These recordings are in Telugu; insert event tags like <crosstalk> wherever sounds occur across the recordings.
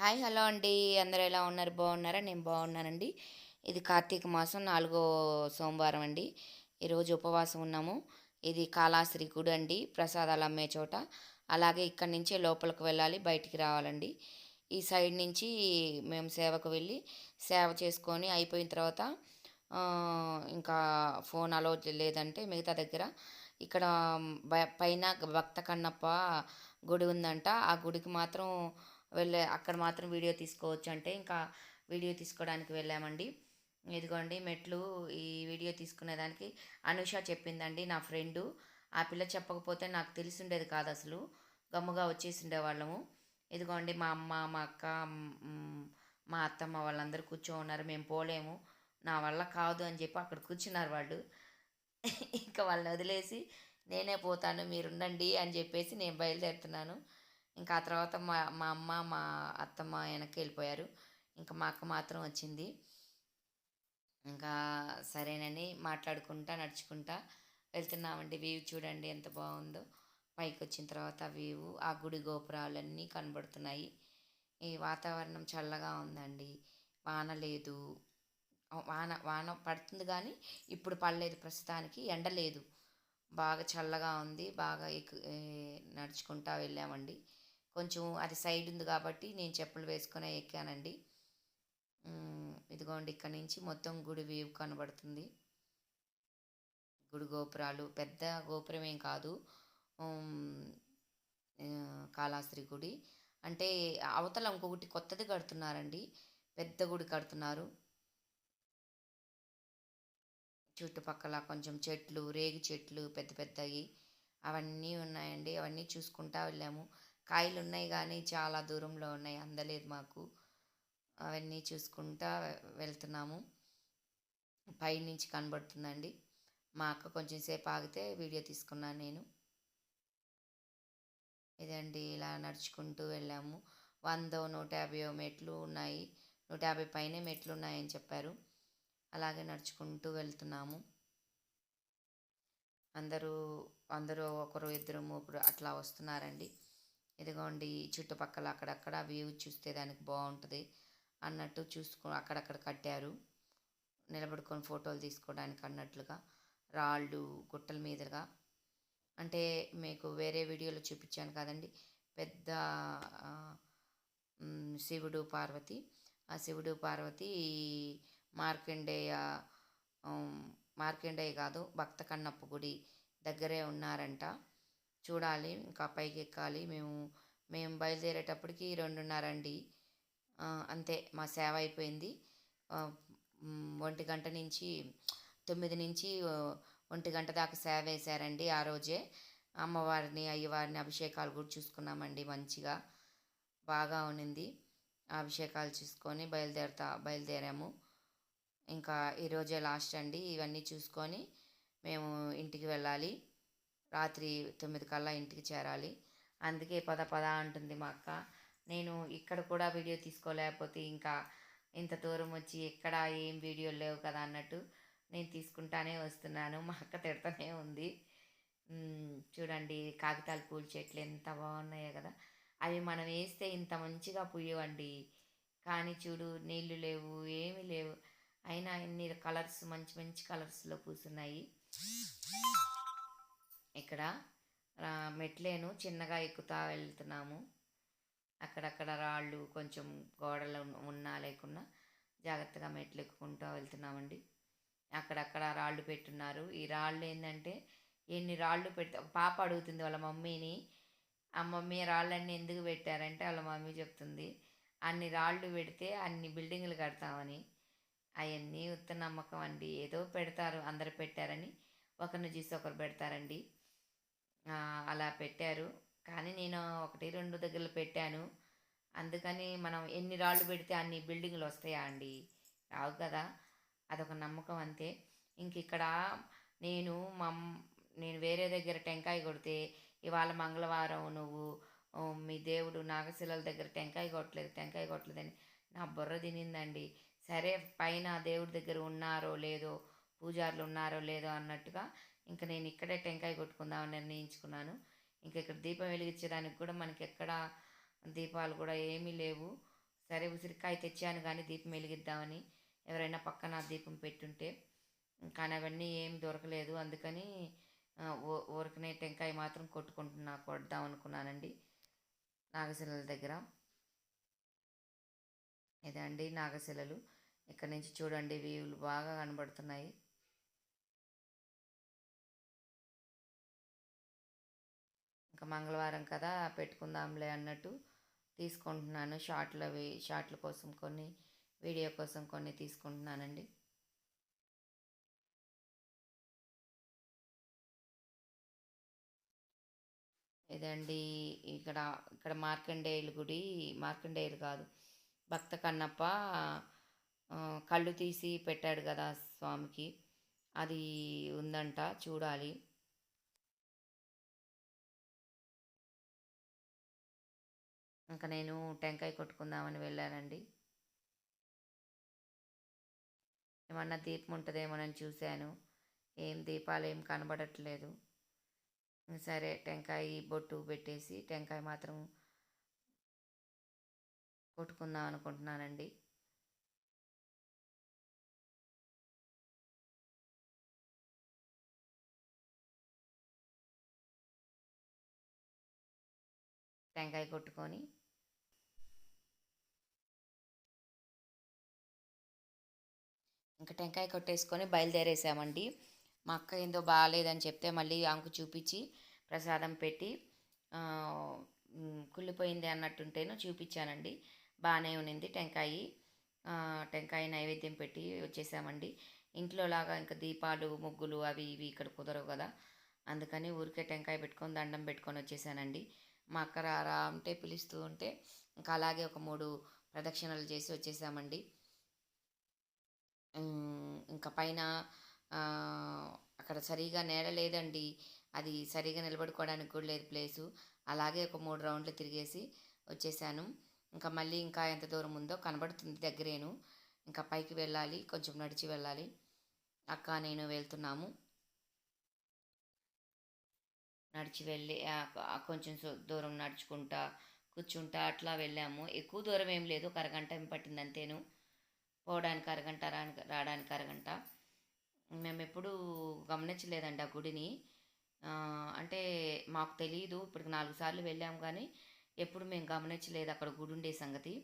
హాయ్ హలో అండి. అందరూ ఎలా ఉన్నారు? బాగున్నారా? నేను బాగున్నానండి. ఇది కార్తీక మాసం నాలుగో సోమవారం అండి. ఈరోజు ఉపవాసం ఉన్నాము. ఇది కాళాశ్రీ గుడి అండి. ప్రసాదాలు అమ్మే చోట. అలాగే ఇక్కడి నుంచే లోపలికి వెళ్ళాలి బయటికి రావాలండి. ఈ సైడ్ నుంచి మేము సేవకు వెళ్ళి సేవ చేసుకొని అయిపోయిన తర్వాత ఇంకా ఫోన్ అలో లేదంటే మిగతా దగ్గర ఇక్కడ పైన భక్త కన్నప్ప గుడి ఉందంట. ఆ గుడికి మాత్రం వెళ్ళే అక్కడ మాత్రం వీడియో తీసుకోవచ్చు అంటే ఇంకా వీడియో తీసుకోవడానికి వెళ్ళామండి. ఇదిగోండి మెట్లు ఈ వీడియో తీసుకునేదానికి అనుష చెప్పిందండి నా ఫ్రెండు. ఆ పిల్ల చెప్పకపోతే నాకు తెలిసి ఉండేది కాదు అసలు. గమ్ముగా వచ్చేసి ఉండేవాళ్ళము ఇదిగోండి మా అమ్మ మా అక్క మా అత్తమ్మ వాళ్ళందరూ కూర్చో ఉన్నారు. మేము పోలేము. నా వల్ల కాదు అని చెప్పి అక్కడ కూర్చున్నారు వాళ్ళు. <laughs> ఇంకా వాళ్ళని వదిలేసి నేనే పోతాను మీరుండండి అని చెప్పేసి నేను బయలుదేరుతున్నాను. ఇంకా ఆ తర్వాత మా మా అమ్మ మా అత్తమ్మ వెనక్కి వెళ్ళిపోయారు. ఇంకా మా అక్క మాత్రం వచ్చింది. ఇంకా సరేనని మాట్లాడుకుంటా నడుచుకుంటా వెళ్తున్నామండి. వ్యూ చూడండి ఎంత బాగుందో. పైకి వచ్చిన తర్వాత వ్యూ ఆ గుడి గోపురాలన్నీ కనబడుతున్నాయి. ఈ వాతావరణం చల్లగా ఉందండి. వాన లేదు. వాన వాన పడుతుంది కానీ ఇప్పుడు పడలేదు. ప్రస్తుతానికి ఎండ లేదు. బాగా చల్లగా ఉంది. బాగా ఎక్కు నడుచుకుంటా వెళ్ళామండి. కొంచెం అది సైడ్ ఉంది కాబట్టి నేను చెప్పులు వేసుకొని ఎక్కానండి. ఇదిగోండి ఇక్కడ నుంచి మొత్తం గుడి వేవ్ కనబడుతుంది. గుడి గోపురాలు పెద్ద గోపురం ఏం కాదు కాళాస్త్రి గుడి. అంటే అవతల ఇంకొకటి కొత్తది కడుతున్నారండి. పెద్ద గుడి కడుతున్నారు. చుట్టుపక్కల కొంచెం చెట్లు రేగి చెట్లు పెద్ద పెద్దవి అవన్నీ ఉన్నాయండి. అవన్నీ చూసుకుంటా వెళ్ళాము. కాయలు ఉన్నాయి కానీ చాలా దూరంలో ఉన్నాయి అందలేదు మాకు. అవన్నీ చూసుకుంటా వెళ్తున్నాము. పైనుంచి కనబడుతుందండి. మా అక్క కొంచెం సేపు ఆగితే వీడియో తీసుకున్నాను నేను. ఇదండి ఇలా నడుచుకుంటూ వెళ్ళాము. వందో నూట యాభై మెట్లు ఉన్నాయి. నూట యాభై పైనే మెట్లు ఉన్నాయని చెప్పారు. అలాగే నడుచుకుంటూ వెళ్తున్నాము. అందరూ అందరూ ఒకరు ఇద్దరు ముగ్గురు అట్లా వస్తున్నారండి. ఇదిగోండి చుట్టుపక్కల అక్కడక్కడ వ్యూ చూస్తే దానికి బాగుంటుంది అన్నట్టు చూసుకో అక్కడక్కడ కట్టారు. నిలబడుకొని ఫోటోలు తీసుకోవడానికి అన్నట్లుగా రాళ్ళు గుట్టల మీదుగా. అంటే మీకు వేరే వీడియోలో చూపించాను కదండి పెద్ద శివుడు పార్వతి. ఆ శివుడు పార్వతి మార్కండేయ మార్కండేయ కాదు భక్త కన్నప్ప గుడి దగ్గరే ఉన్నారంట. చూడాలి. ఇంకా పైకి ఎక్కాలి మేము మేము బయలుదేరేటప్పటికి రెండున్నర అండి అంతే. మా సేవ అయిపోయింది. ఒంటి గంట నుంచి తొమ్మిది నుంచి ఒంటి గంట దాకా సేవ వేశారండి ఆ రోజే. అమ్మవారిని అయ్యవారిని అభిషేకాలు కూడా చూసుకున్నామండి మంచిగా. బాగా ఉన్నింది. అభిషేకాలు చూసుకొని బయలుదేరుతా బయలుదేరాము. ఇంకా ఈరోజే లాస్ట్ అండి. ఇవన్నీ చూసుకొని మేము ఇంటికి వెళ్ళాలి. రాత్రి తొమ్మిది కల్లా ఇంటికి చేరాలి. అందుకే పద పద అంటుంది మా అక్క. నేను ఇక్కడ కూడా వీడియో తీసుకోలేకపోతే ఇంకా ఇంత దూరం వచ్చి ఎక్కడ ఏం వీడియోలు లేవు కదా అన్నట్టు నేను తీసుకుంటానే వస్తున్నాను. మా అక్క తిడతానే ఉంది. చూడండి కాగితాల పూల చెట్లు ఎంత బాగున్నాయో కదా. అవి మనం వేస్తే ఇంత మంచిగా పూయవండి కానీ చూడు నీళ్ళు లేవు ఏమీ లేవు. అయినా ఇన్ని కలర్స్ మంచి మంచి కలర్స్లో పూస్తున్నాయి ఇక్కడ మెట్లేను చిన్నగా ఎక్కుతా వెళ్తున్నాము. అక్కడక్కడ రాళ్ళు కొంచెం గోడలు ఉన్నా లేకున్నా జాగ్రత్తగా మెట్లు ఎక్కుకుంటూ వెళ్తున్నామండి. అక్కడక్కడ రాళ్ళు పెట్టున్నారు. ఈ రాళ్ళు ఏంటంటే ఎన్ని రాళ్ళు పెడితే పాప అడుగుతుంది వాళ్ళ మమ్మీని ఆ మమ్మీ రాళ్ళన్నీ ఎందుకు పెట్టారంటే? వాళ్ళ మమ్మీ చెప్తుంది అన్ని రాళ్ళు పెడితే అన్ని బిల్డింగ్లు కడతామని. అవన్నీ ఉత్త నమ్మకం అండి. ఏదో పెడతారు అందరు పెట్టారని. ఒకరిని చూసి ఒకరు పెడతారండి. అలా పెట్టారు. కానీ నేను ఒకటి రెండు దగ్గరలో పెట్టాను. అందుకని మనం ఎన్ని రాళ్ళు పెడితే అన్ని బిల్డింగ్లు వస్తాయా అండి? రావు కదా. అదొక నమ్మకం అంతే. ఇంక ఇక్కడ నేను మా నేను వేరే దగ్గర టెంకాయ కొడితే ఇవాళ మంగళవారం నువ్వు మీ దేవుడు నాగశిలల దగ్గర టెంకాయ కొట్టలేదు టెంకాయ కొట్టలేదని నా బుర్ర తినిందండి. సరే పైన దేవుడి దగ్గర ఉన్నారో లేదో పూజారులు ఉన్నారో లేదో అన్నట్టుగా ఇంకా నేను ఇక్కడే టెంకాయ కొట్టుకుందామని నిర్ణయించుకున్నాను. ఇంకా ఇక్కడ దీపం వెలిగించడానికి కూడా మనకి ఎక్కడ దీపాలు కూడా ఏమీ లేవు. సరే ఉసిరికాయ తెచ్చాను కానీ దీపం వెలిగిద్దామని ఎవరైనా పక్కన దీపం పెట్టుంటే. కానీ అవన్నీ ఏం దొరకలేదు. అందుకని ఊరికనే టెంకాయ మాత్రం కొట్టుకుంటున్నా కొడదాం అనుకున్నానండి నాగశిలల దగ్గర. ఇదండి నాగశిలలు. ఇక్కడ నుంచి చూడండి వ్యూలు బాగా కనబడుతున్నాయి. ఇంకా మంగళవారం కదా పెట్టుకుందాంలే అన్నట్టు తీసుకుంటున్నాను. షార్ట్లు అవి షార్ట్ల కోసం కొన్ని వీడియో కోసం కొన్ని తీసుకుంటున్నానండి. ఇదండి ఇక్కడ ఇక్కడ మార్కండేయుల గుడి. మార్కండేయులు కాదు భక్త కన్నప్ప కళ్ళు తీసి పెట్టాడు కదా స్వామికి. అది ఉందంట చూడాలి. ఇంకా నేను టెంకాయ కొట్టుకుందామని వెళ్ళానండి. ఏమన్నా దీపం ఉంటుందేమోనని చూశాను. ఏం దీపాలు ఏం కనబడట్లేదు. సరే టెంకాయ బొట్టు పెట్టేసి టెంకాయ మాత్రం కొట్టుకుందాం అనుకుంటున్నానండి. టెంకాయ కొట్టుకొని ఇంకా టెంకాయ కొట్టేసుకొని బయలుదేరేసామండి. మా అక్క ఏందో బాగాలేదని చెప్తే మళ్ళీ ఆమెకు చూపించి ప్రసాదం పెట్టి కుళ్ళిపోయింది అన్నట్టుంటేను చూపించానండి. బాగానే ఉన్నింది టెంకాయ. టెంకాయ నైవేద్యం పెట్టి వచ్చేసామండి. ఇంట్లో లాగా ఇంకా దీపాలు ముగ్గులు అవి ఇవి ఇక్కడ కుదరవు కదా. అందుకని ఊరికే టెంకాయ పెట్టుకొని దండం పెట్టుకొని వచ్చేసానండి. మా అక్క రా అంటే పిలుస్తూ ఉంటే ఇంకా అలాగే ఒక మూడు ప్రదక్షిణలు చేసి వచ్చేసామండి. ఇంకా పైన అక్కడ సరిగా నేల లేదండి. అది సరిగా నిలబడుకోవడానికి కూడా లేదు ప్లేసు. అలాగే ఒక మూడు రౌండ్లు తిరిగేసి వచ్చేసాను. ఇంకా మళ్ళీ ఇంకా ఎంత దూరం ఉందో కనబడుతుంది దగ్గరేను. ఇంకా పైకి వెళ్ళాలి కొంచెం నడిచి వెళ్ళాలి. అక్క నేను వెళ్తున్నాము. నడిచి వెళ్ళి కొంచెం దూరం నడుచుకుంటా కూర్చుంటా అట్లా వెళ్ళాము. ఎక్కువ దూరం ఏం లేదు ఒక అరగంట పట్టింది అంతేను. పోవడానికి అరగంట రావడానికి అరగంట. మేము ఎప్పుడూ గమనించలేదండి ఆ గుడిని. అంటే మాకు తెలియదు ఇప్పటికి నాలుగు సార్లు వెళ్ళాం కానీ ఎప్పుడు మేము గమనించలేదు అక్కడ గుడి ఉండే సంగతి.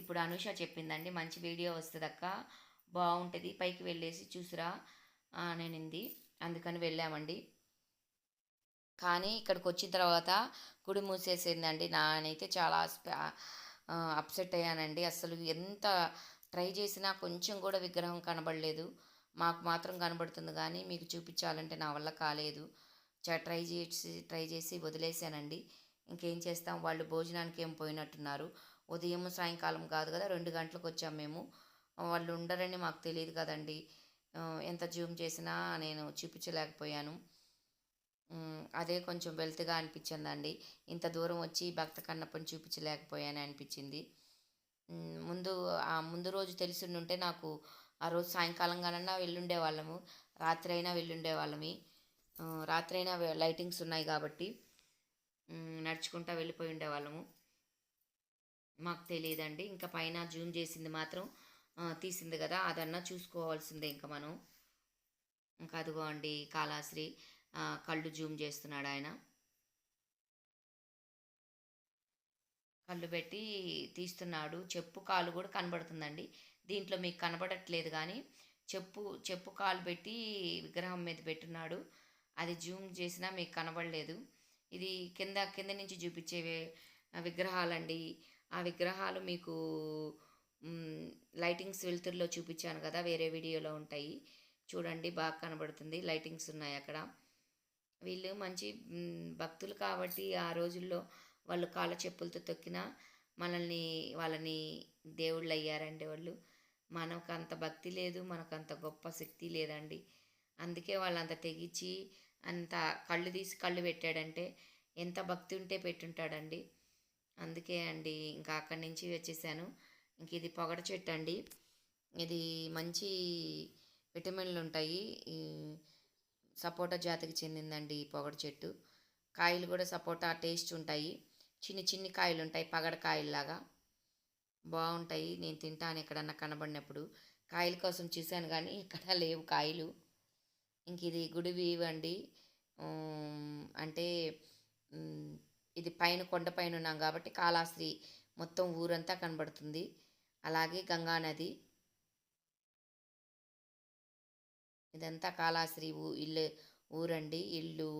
ఇప్పుడు అనుష చెప్పిందండి మంచి వీడియో వస్తుంది అక్క బాగుంటుంది పైకి వెళ్ళేసి చూసిరా నేనింది అందుకని వెళ్ళామండి. కానీ ఇక్కడికి వచ్చిన తర్వాత గుడి మూసేసిందండి. నానైతే చాలా అప్సెట్ అయ్యానండి. అసలు ఎంత ట్రై చేసినా కొంచెం కూడా విగ్రహం కనబడలేదు. మాకు మాత్రం కనబడుతుంది కానీ మీకు చూపించాలంటే నా వల్ల కాలేదు. ట్రై చేసి ట్రై చేసి వదిలేశానండి. ఇంకేం చేస్తాం? వాళ్ళు భోజనానికి ఏం పోయినట్టున్నారు. ఉదయం సాయంకాలం కాదు కదా రెండు గంటలకు వచ్చాం మేము. వాళ్ళు ఉండరని మాకు తెలియదు కదండి. ఎంత జూమ్ చేసినా నేను చూపించలేకపోయాను. అదే కొంచెం వెల్త్గా అనిపించిందండి. ఇంత దూరం వచ్చి భక్త కన్నప్పని చూపించలేకపోయాను అనిపించింది. ముందు ఆ ముందు రోజు తెలిసి ఉంటే నాకు ఆ రోజు సాయంకాలంగానన్నా వెళ్ళుండే వాళ్ళము రాత్రి అయినా వెళ్ళుండే వాళ్ళమి రాత్రి అయినా లైటింగ్స్ ఉన్నాయి కాబట్టి నడుచుకుంటా వెళ్ళిపోయి ఉండేవాళ్ళము. మాకు తెలియదండి. ఇంకా పైన జూమ్ చేసింది మాత్రం తీసింది కదా అదన్నా చూసుకోవాల్సిందే ఇంకా మనం. ఇంకా అదిగో అండి కాళాశ్రీ. కళ్ళు జూమ్ చేస్తున్నాడు ఆయన. కళ్ళు పెట్టి తీస్తున్నాడు. చెప్పు కాలు కూడా కనబడుతుందండి. దీంట్లో మీకు కనబడట్లేదు కానీ చెప్పు చెప్పు కాలు పెట్టి విగ్రహం మీద పెట్టున్నాడు. అది జూమ్ చేసినా మీకు కనబడలేదు. ఇది కింద కింద నుంచి చూపించే విగ్రహాలండి. ఆ విగ్రహాలు మీకు లైటింగ్స్ వెలుతురులో చూపించాను కదా వేరే వీడియోలో ఉంటాయి. చూడండి బాగా కనబడుతుంది. లైటింగ్స్ ఉన్నాయి అక్కడ. వీళ్ళు మంచి భక్తులు కాబట్టి ఆ రోజుల్లో వాళ్ళు కాళ్ళ చెప్పులతో తొక్కిన మనల్ని వాళ్ళని దేవుళ్ళు అయ్యారండి వాళ్ళు. మనకు అంత భక్తి లేదు మనకు అంత గొప్ప శక్తి లేదండి. అందుకే వాళ్ళు అంత తెగించి అంత కళ్ళు తీసి కళ్ళు పెట్టాడంటే ఎంత భక్తి ఉంటే పెట్టుంటాడండి. అందుకే అండి ఇంకా అక్కడి నుంచి వచ్చేసాను. ఇంక ఇది పొగడ చెట్టు అండి. ఇది మంచి విటమిన్లు ఉంటాయి. సపోటా జాతికి చెందిందండి ఈ పొగడ చెట్టు. కాయలు కూడా సపోటా టేస్ట్ ఉంటాయి. చిన్ని చిన్ని కాయలు ఉంటాయి పగడ కాయల్లాగా. బాగుంటాయి. నేను తింటాను ఎక్కడన్నా కనబడినప్పుడు. కాయల కోసం చూశాను కానీ ఇక్కడ లేవు కాయలు. ఇంక ఇది గుడివి అండి అంటే ఇది పైన కొండపైన ఉన్నాం కాబట్టి కాళాస్త్రి మొత్తం ఊరంతా కనబడుతుంది. అలాగే గంగా ఇదంతా కాళాశ్రీ ఊ ఇల్లు. ఊరండి. ఇల్లు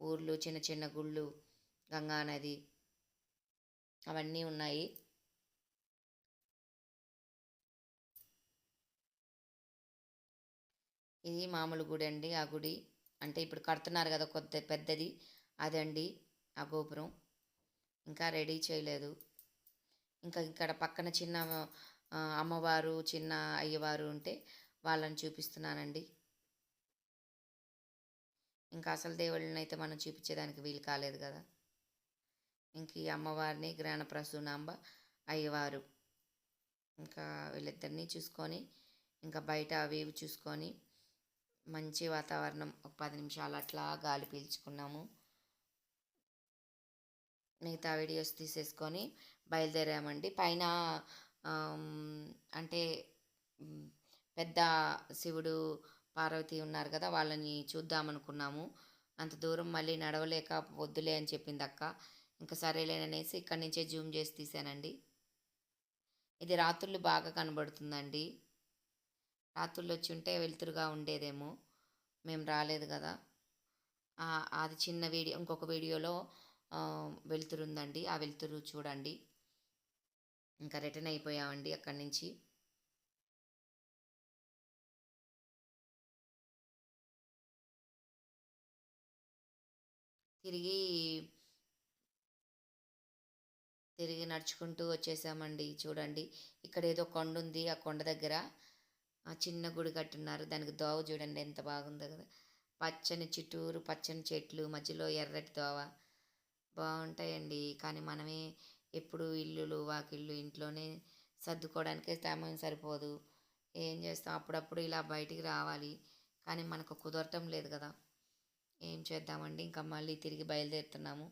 ఊర్లు చిన్న చిన్న గుళ్ళు గంగా నది అవన్నీ ఉన్నాయి. ఇది మామూలు గుడి అండి. ఆ గుడి అంటే ఇప్పుడు కడుతున్నారు కదా కొద్ది పెద్దది. అదండి. ఆ గోపురం. ఇంకా రెడీ చేయలేదు. ఇంకా ఇక్కడ పక్కన చిన్న అమ్మవారు చిన్న అయ్యవారు ఉంటే వాళ్ళని చూపిస్తున్నానండి. ఇంకా అసలు దేవుళ్ళని అయితే మనం చూపించేదానికి వీలు కాలేదు కదా. ఇంక ఈ అమ్మవారిని జ్ఞానప్రసూనాంబ అయ్యవారు. ఇంకా వీళ్ళిద్దరినీ చూసుకొని ఇంకా బయట అవి ఇవి చూసుకొని మంచి వాతావరణం ఒక పది నిమిషాలు అట్లా గాలి పీల్చుకున్నాము. మిగతా వీడియోస్ తీసేసుకొని బయలుదేరామండి. పైన అంటే పెద్ద శివుడు పార్వతి ఉన్నారు కదా వాళ్ళని చూద్దామనుకున్నాము. అంత దూరం మళ్ళీ నడవలేక వద్దులే అని చెప్పింది అక్క. ఇంకా సరేలేననేసి ఇక్కడి నుంచే జూమ్ చేసి తీసానండి. ఇది రాత్రులు బాగా కనబడుతుందండి. రాత్రులు వచ్చి ఉంటే వెలుతురుగా ఉండేదేమో. మేము రాలేదు కదా. అది చిన్న వీడియో ఇంకొక వీడియోలో వెలుతురు ఉందండి ఆ వెలుతురు చూడండి. ఇంకా రిటర్న్ అయిపోయామండి అక్కడి నుంచి. తిరిగి తిరిగి నడుచుకుంటూ వచ్చేసామండి. చూడండి ఇక్కడ ఏదో కొండ ఉంది ఆ కొండ దగ్గర. ఆ చిన్న గుడి కట్టున్నారు. దానికి దోవ చూడండి ఎంత బాగుందో కదా. పచ్చని చుట్టూరు పచ్చని చెట్లు మధ్యలో ఎర్రటి దోవ. బాగుంటాయండి. కానీ మనమే ఎప్పుడు ఇల్లులు వాకిళ్ళు ఇంట్లోనే సర్దుకోవడానికే సమయం సరిపోదు. ఏం చేస్తాం? అప్పుడప్పుడు ఇలా బయటికి రావాలి. కానీ మనకు కుదరటం లేదు కదా. ఏం చేద్దామండి? ఇంకా మళ్ళీ తిరిగి బయలుదేరుతున్నాము.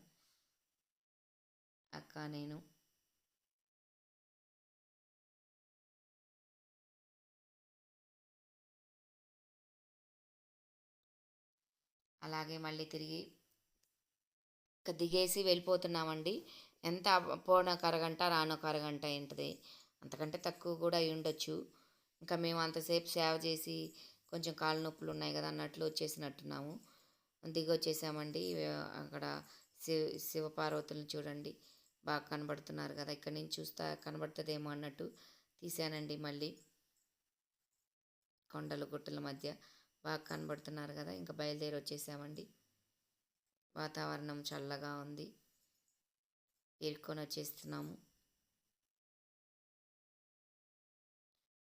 అక్క నేను. అలాగే మళ్ళీ తిరిగి దిగేసి వెళ్ళిపోతున్నామండి. ఎంత పోన అరగంట రానొక అరగంట ఏంటిది? అంతకంటే తక్కువ కూడా అయి ఉండొచ్చు. ఇంకా మేము అంతసేపు సేవ చేసి కొంచెం కాళ్ళ నొప్పులు ఉన్నాయి కదా అన్నట్లు వచ్చేసినట్టున్నాము. దిగొచ్చేసామండి. అక్కడ శివ శివపార్వతులను చూడండి. బాగా కనబడుతున్నారు కదా ఇక్కడ నుంచి చూస్తా కనబడుతుందేమో అన్నట్టు తీసానండి మళ్ళీ. కొండలు గుట్టల మధ్య బాగా కనబడుతున్నారు కదా ఇంకా బయలుదేరి వచ్చేసామండి వాతావరణం చల్లగా ఉంది. ఇరుక్కొని వచ్చేస్తున్నాము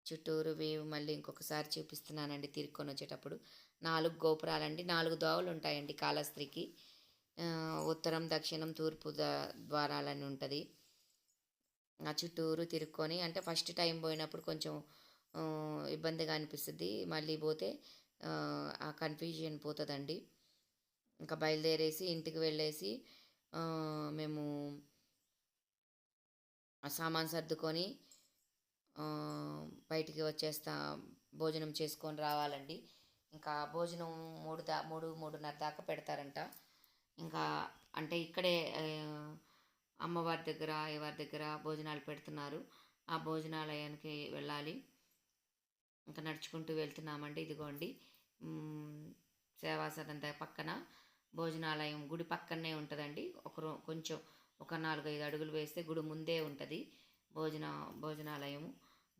చుట్టూరు వేవ్ మళ్ళీ ఇంకొకసారి చూపిస్తున్నానండి తిరుక్కొని వచ్చేటప్పుడు నాలుగు గోపురాలండి నాలుగు దోవలు ఉంటాయండి కాళస్త్రికి ఉత్తరం దక్షిణం తూర్పు ద్వారాలని ఉంటుంది. ఆ చుట్టూరు తిరుక్కొని అంటే ఫస్ట్ టైం పోయినప్పుడు కొంచెం ఇబ్బందిగా అనిపిస్తుంది. మళ్ళీ పోతే ఆ కన్ఫ్యూజన్ పోతుందండి. ఇంకా బయలుదేరేసి ఇంటికి వెళ్ళేసి మేము సామాన్ సర్దుకొని బయటికి వచ్చేస్తా భోజనం చేసుకొని రావాలండి. ఇంకా భోజనం మూడు దా మూడు మూడున్నర దాకా పెడతారంట. ఇంకా అంటే ఇక్కడే అమ్మవారి దగ్గర అయ్యవారి దగ్గర భోజనాలు పెడుతున్నారు. ఆ భోజనాలయానికి వెళ్ళాలి. ఇంకా నడుచుకుంటూ వెళ్తున్నామండి. ఇదిగోండి. సేవా పక్కన భోజనాలయం గుడి పక్కనే ఉంటుందండి. ఒక కొంచెం ఒక నాలుగైదు అడుగులు వేస్తే గుడి ముందే ఉంటుంది భోజన భోజనాలయము.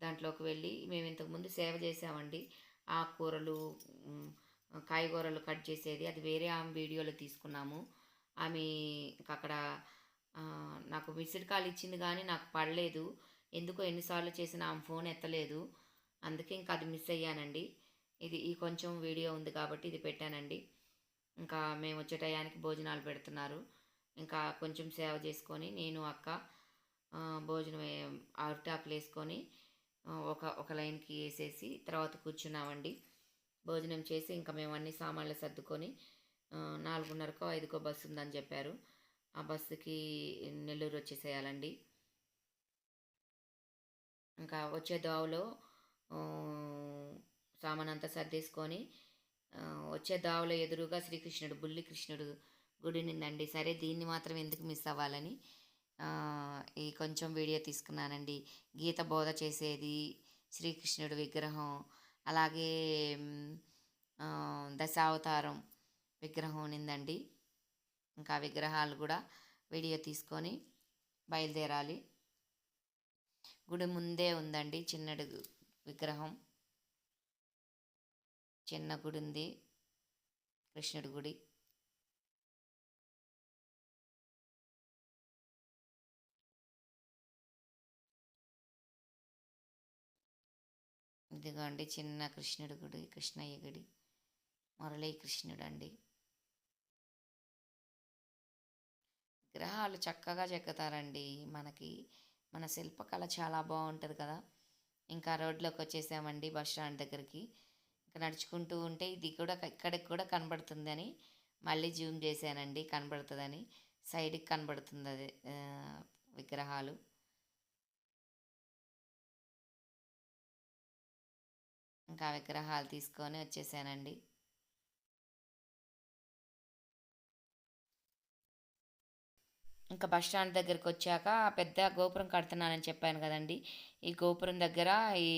దాంట్లోకి వెళ్ళి మేము ఇంతకుముందు సేవ చేసామండి ఆకుకూరలు కాయగూరలు కట్ చేసేది. అది వేరే ఆమె వీడియోలో తీసుకున్నాము. ఆమె అక్కడ నాకు మిస్డ్ కాల్ ఇచ్చింది కానీ నాకు పడలేదు. ఎందుకో ఎన్నిసార్లు చేసినా ఆమె ఫోన్ ఎత్తలేదు. అందుకే ఇంకా అది మిస్ అయ్యానండి. ఇది ఈ కొంచెం వీడియో ఉంది కాబట్టి ఇది పెట్టానండి. ఇంకా మేము వచ్చే టయానికి భోజనాలు పెడుతున్నారు. ఇంకా కొంచెం సేవ చేసుకొని నేను అక్క భోజనం అరిటాకులు వేసుకొని ఒక ఒక లైన్కి వేసేసి తర్వాత కూర్చున్నామండి. భోజనం చేసి ఇంకా మేము అన్ని సామాన్లు సర్దుకొని నాలుగున్నరకో ఐదుకో బస్సు ఉందని చెప్పారు. ఆ బస్సుకి నెల్లూరు వచ్చేసేయాలండి. ఇంకా వచ్చే దావులో సామాన్ అంతా సర్దేసుకొని వచ్చే దావులో ఎదురుగా శ్రీకృష్ణుడు బుల్లి కృష్ణుడు గుడి నిందండి సరే దీన్ని మాత్రం ఎందుకు మిస్ అవ్వాలని ఈ కొంచెం వీడియో తీసుకున్నానండి. గీత బోధ చేసేది శ్రీకృష్ణుడు విగ్రహం అలాగే దశావతారం విగ్రహం ఉన్నిందండి. ఇంకా విగ్రహాలు కూడా వీడియో తీసుకొని బయలుదేరాలి. గుడి ముందే ఉందండి చిన్నడు విగ్రహం. చిన్న గుడి ఉంది కృష్ణుడి గుడి. ఇదిగోండి చిన్న కృష్ణుడి గుడి కృష్ణయ్య గుడి. మురళీ కృష్ణుడు అండి విగ్రహాలు చక్కగా చెక్కుతారండి. మనకి మన శిల్పకళ చాలా బాగుంటుంది కదా. ఇంకా రోడ్లోకి వచ్చేసామండి బస్ స్టాండ్ దగ్గరికి. ఇంకా నడుచుకుంటూ ఉంటే ఇది కూడా ఇక్కడికి కూడా కనబడుతుందని మళ్ళీ జూమ్ చేశానండి. కనబడుతుందని. సైడ్కి కనబడుతుంది అది విగ్రహాలు. ఇంకా విగ్రహాలు తీసుకొని వచ్చేసానండి. ఇంకా బస్ స్టాండ్ దగ్గరికి వచ్చాక పెద్ద గోపురం కడుతున్నానని చెప్పాను కదండి. ఈ గోపురం దగ్గర ఈ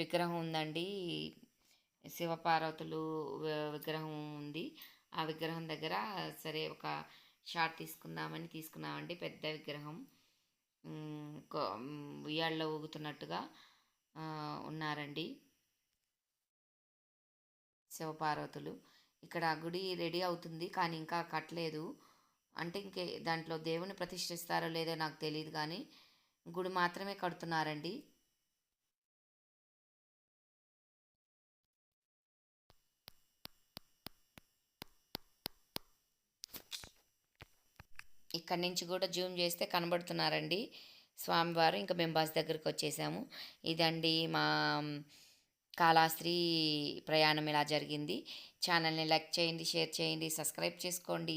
విగ్రహం ఉందండి. శివపార్వతులు విగ్రహం ఉంది. ఆ విగ్రహం దగ్గర సరే ఒక షార్ట్ తీసుకుందామని తీసుకున్నామండి. పెద్ద విగ్రహం. ఉయ్యాళ్ళలో ఊగుతున్నట్టుగా. ఉన్నారండి. శివపార్వతులు. ఇక్కడ గుడి రెడీ అవుతుంది కానీ ఇంకా కట్టలేదు. అంటే ఇంకే దాంట్లో దేవుని ప్రతిష్ఠిస్తారో లేదో నాకు తెలియదు కానీ గుడి మాత్రమే కడుతున్నారండి. ఇక్కడి నుంచి కూడా జూమ్ చేస్తే కనబడుతున్నారండి. స్వామివారు ఇంకా మేము బస్ దగ్గరికి వచ్చేసాము. ఇదండి మా కాళాస్త్రి ప్రయాణం ఇలా జరిగింది. ఛానల్ని లైక్ చేయండి షేర్ చేయండి సబ్స్క్రైబ్ చేసుకోండి.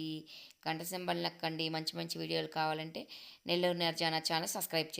గంట సింబల్ నక్కండి. మంచి మంచి వీడియోలు కావాలంటే నెల్లూరు నిర్జానా ఛానల్ సబ్స్క్రైబ్ చేసుకోండి